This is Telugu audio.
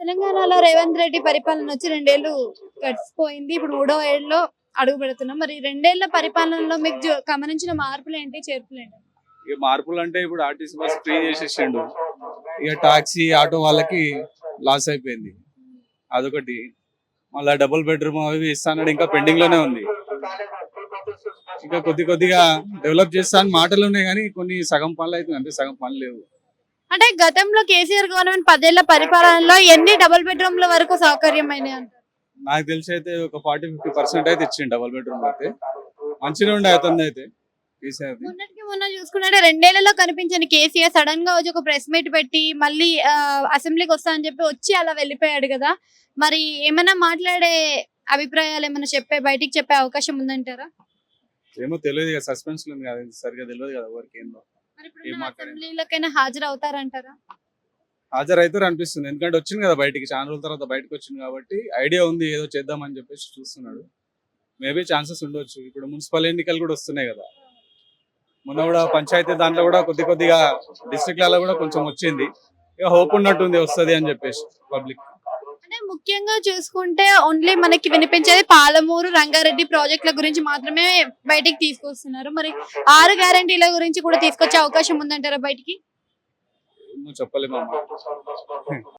తెలంగాణలో రేవంత్ రెడ్డి పరిపాలన వచ్చి రెండేళ్ళు గడిచిపోయింది. ఇప్పుడు మూడో ఏళ్ళలో అడుగు పెడుతున్నాం. మరి రెండేళ్ళ పరిపాలనలో మీకు గమనించిన మార్పులు ఏంటి చేర్పులు ఏంటి? ఇక మార్పులు అంటే ఇప్పుడు ఆర్టీసీ బస్ ఫ్రీ చేసేసిండు. ఇక టాక్సీ ఆటో వాళ్ళకి లాస్ అయిపోయింది. అదొకటి. మళ్ళా డబుల్ బెడ్రూమ్ అవి ఇస్తానని ఇంకా పెండింగ్లోనే ఉంది. ఇంకా కొద్ది కొద్దిగా డెవలప్ చేస్తా అని మాటలు ఉన్నాయి కానీ కొన్ని సగం పనులు అయితే అంటే సగం పనులు లేవు. అంటే గతంలో కేసీఆర్ గవర్నమెంట్ పదేళ్ళ పరిపాలనలో ఎన్ని డబుల్ బెడ్రూమ్ల వరకు సౌకర్యమైనవి అంటారు? నాకు తెలిసి అయితే ఒక ఫార్టీ ఫిఫ్టీ పర్సెంట్ అయితే ఇచ్చిండు డబుల్ బెడ్రూమ్ అయితే. మంచిగా ఉండే అవుతుంది అయితే కేసీఆర్ మొన్నటికి మొన్న చూసుకుంటే రెండేళ్ళలో కనిపించని కేసీఆర్ సడన్గా వచ్చి ఒక ప్రెస్ మీట్ పెట్టి మళ్ళీ అసెంబ్లీకి వస్తా అని చెప్పి వచ్చి అలా వెళ్ళిపోయాడు కదా. మరి ఏమైనా మాట్లాడే అభిప్రాయాలు ఏమైనా చెప్పే బయటికి చెప్పే అవకాశం ఉందంటారా? ఏమో తెలియదు సస్పెన్స్ ఉంది కదా సరిగా తెలియదు కదా ఎవరికి ఏందో. అసెంబ్లీలకైనా హాజరు అవుతారంటారా హాజరైతారు అనిపిస్తుంది ఎందుకంటే వచ్చింది కదా బయటికి చాలా రోజుల తర్వాత బయటకు వచ్చింది కాబట్టి ఐడియా ఉంది ఏదో చేద్దామని చెప్పేసి చూస్తున్నాడు. మేబీ ఛాన్సెస్ ఉండొచ్చు. ఇప్పుడు మున్సిపల్ ఎన్నికలు కూడా వస్తున్నాయి కదా. మొన్న కూడా పంచాయతీ దాంట్లో కూడా కొద్ది కొద్దిగా డిస్ట్రిక్ట్లలో కూడా కొంచెం వచ్చింది. ఇక హోప్ ఉన్నట్టుంది వస్తది అని చెప్పేసి పబ్లిక్. అంటే ముఖ్యంగా చూసుకుంటే ఓన్లీ మనకి వినిపించేది పాలమూరు రంగారెడ్డి ప్రాజెక్టుల గురించి మాత్రమే బయటికి తీసుకొస్తున్నారు. మరి ఆరు గ్యారంటీల గురించి కూడా తీసుకొచ్చే అవకాశం ఉందంటారా బయటికి? చెప్పలేము అమ్మా